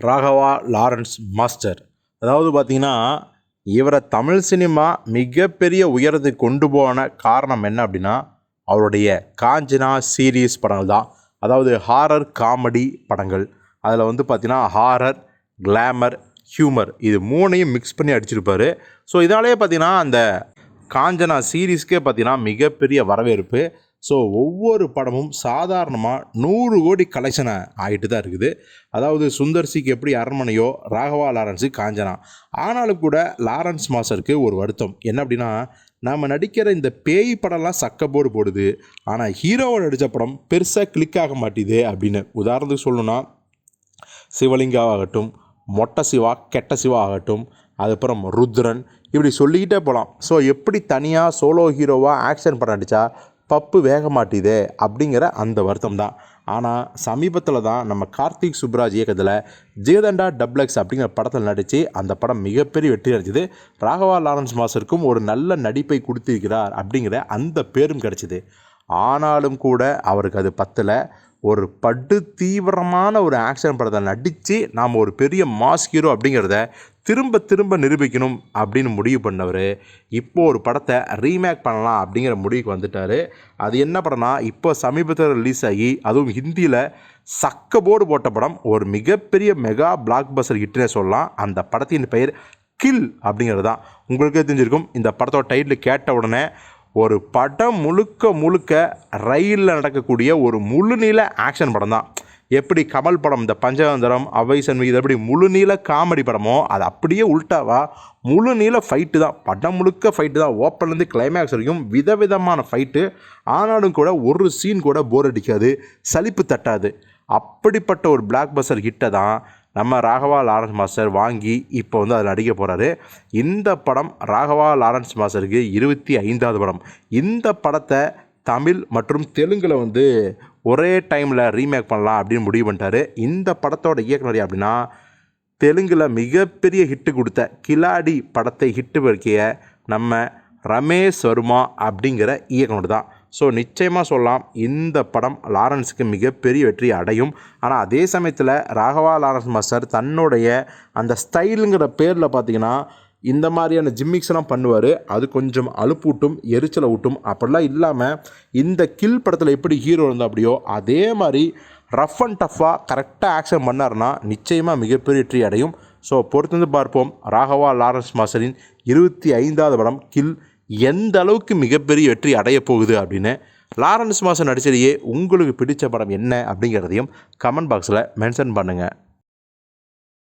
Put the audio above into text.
Raghava Lawrence master. அதாவது பார்த்தீங்கன்னா இவரை தமிழ் சினிமா மிகப்பெரிய உயரத்துக்கு கொண்டு போன காரணம் என்ன அப்படின்னா அவருடைய காஞ்சனா சீரீஸ் படங்கள் தான். அதாவது ஹாரர் காமெடி படங்கள். அதில் வந்து பார்த்திங்கன்னா ஹாரர் கிளாமர் ஹியூமர் இது மூணையும் மிக்ஸ் பண்ணி அடிச்சிருப்பார். ஸோ இதனாலே பார்த்தீங்கன்னா அந்த காஞ்சனா சீரீஸ்க்கே பார்த்தீங்கன்னா மிகப்பெரிய வரவேற்பு. ஸோ ஒவ்வொரு படமும் சாதாரணமாக நூறு கோடி கலெக்ஷனை ஆகிட்டு தான் இருக்குது. அதாவது சுந்தர்சிக்கு எப்படி அரண்மனையோ ராகவா லாரன்ஸுக்கு காஞ்சனா. ஆனாலும் கூட லாரன்ஸ் மாஸ்டருக்கு ஒரு வருத்தம். என்ன அப்படின்னா நாம் நடிக்கிற இந்த பேய் படம்லாம் சக்கப்போடு போடுது. ஆனால் ஹீரோவோட நடித்த படம் பெருசாக கிளிக் ஆக மாட்டேது அப்படின்னு. உதாரணத்துக்கு சொல்லணும்னா சிவலிங்காவாகட்டும் மொட்டை சிவா கெட்ட சிவா ஆகட்டும் அதுக்கப்புறம் ருத்ரன் இப்படி சொல்லிக்கிட்டே போகலாம் ஸோ எப்படி தனியாக சோலோ ஹீரோவாக ஆக்ஷன் படம் நடித்தா பப்பு வேக மாட்டேதே அப்படிங்கிற அந்த வருத்தம் தான் ஆனால் சமீபத்தில் தான் நம்ம கார்த்திக் சுப்ராஜ் இயக்கத்தில் ஜெயதண்டா டப்ளக்ஸ் அப்படிங்கிற படத்தில் நடித்து அந்த படம் மிகப்பெரிய வெற்றி அடைஞ்சது. ராகவா லாரன்ஸ் மாஸ்டருக்கும் ஒரு நல்ல நடிப்பை கொடுத்திருக்கிறார் அப்படிங்கிற அந்த பேரும் கிடச்சிது. ஆனாலும் கூட அவருக்கு அது பத்தலை. ஒரு படு தீவிரமான ஒரு ஆக்ஷன் படத்தை நடித்து நாம் ஒரு பெரிய மாஸ் ஹீரோ அப்படிங்கிறத திரும்ப திரும்ப நிரூபிக்கணும் அப்படின்னு முடிவு பண்ணவர் இப்போ ஒரு படத்தை ரீமேக் பண்ணலாம் அப்படிங்கிற முடிவுக்கு வந்துட்டார். அது என்ன படம்னா இப்போ சமீபத்தில் ரிலீஸ் ஆகி அதுவும் ஹிந்தியில் சக்க போர்டு போட்ட படம் ஒரு மிகப்பெரிய மெகா பிளாக் பஸ்டர் ஹிட்னே சொல்லலாம். அந்த படத்தின் பெயர் கில் அப்படிங்கிறது தான். உங்களுக்கே தெரிஞ்சிருக்கும் இந்த படத்தோட டைட்டில் கேட்ட உடனே ஒரு படம் முழுக்க முழுக்க ரயிலில் நடக்கக்கூடிய ஒரு முழுநீள ஆக்ஷன் படம் தான். எப்படி கமல் படம் இந்த பஞ்சதந்திரம் அவை சண்முகி இது எப்படி முழுநீள காமெடி படமோ அது அப்படியே உல்ட்டாவா முழுநீள ஃபைட்டு தான். படம் முழுக்க ஃபைட்டு தான். ஓப்பன்லேருந்து கிளைமேக்ஸ் வரைக்கும் விதவிதமான ஃபைட்டு ஆனாலும் கூட ஒரு சீன் கூட போர் அடிக்காது. சலிப்பு தட்டாது. அப்படிப்பட்ட ஒரு பிளாக் பஸ்டர் ஹிட்டை தான் நம்ம ராகவா லாரன்ஸ் மாஸ்டர் வாங்கி இப்போ வந்து அதில் நடிக்க போகிறாரு இந்த படம் ராகவா லாரன்ஸ் மாஸ்டருக்கு இருபத்தி ஐந்தாவது படம். இந்த படத்தை தமிழ் மற்றும் தெலுங்கில் வந்து ஒரே டைமில் ரீமேக் பண்ணலாம் அப்படின்னு முடிவு பண்ணிட்டாரு. இந்த படத்தோட இயக்குனர் அப்படின்னா தெலுங்கில் மிகப்பெரிய ஹிட்டு கொடுத்த கிலாடி படத்தை ஹிட்டு பெருக்கிய நம்ம ரமேஷ் வர்மா அப்படிங்கிற இயக்குனர் தான். ஸோ நிச்சயமாக சொல்லலாம் இந்த படம் லாரன்ஸுக்கு மிகப்பெரிய வெற்றி அடையும். ஆனால் அதே சமயத்தில் ராகவா லாரன்ஸ் மாஸ்டர் தன்னுடைய அந்த ஸ்டைலுங்கிற பேரில் பார்த்தீங்கன்னா இந்த மாதிரியான ஜிம்மிக்ஸ்லாம் பண்ணுவார். அது கொஞ்சம் அலுப்பூட்டும் எரிச்சலை ஊட்டும். அப்படிலாம் இல்லாமல் இந்த கில் படத்தில் எப்படி ஹீரோ இருந்தால் அப்படியோ அதே மாதிரி ரஃப் அண்ட் டஃப்பாக கரெக்டாக ஆக்ஷன் பண்ணார்னா நிச்சயமாக மிகப்பெரிய வெற்றி அடையும். ஸோ பொறுத்திருந்து பார்ப்போம். ராகவா லாரன்ஸ் மாஸ்டரின் இருபத்தி ஐந்தாவது படம் கில் எந்த அளவுக்கு மிகப்பெரிய வெற்றி அடைய போகுது அப்படின்னு லாரன்ஸ் மாஸ்டர் நடிச்சதையே உங்களுக்கு பிடித்த படம் என்ன அப்படிங்கிறதையும் கமெண்ட் பாக்ஸில் மென்ஷன் பண்ணுங்கள்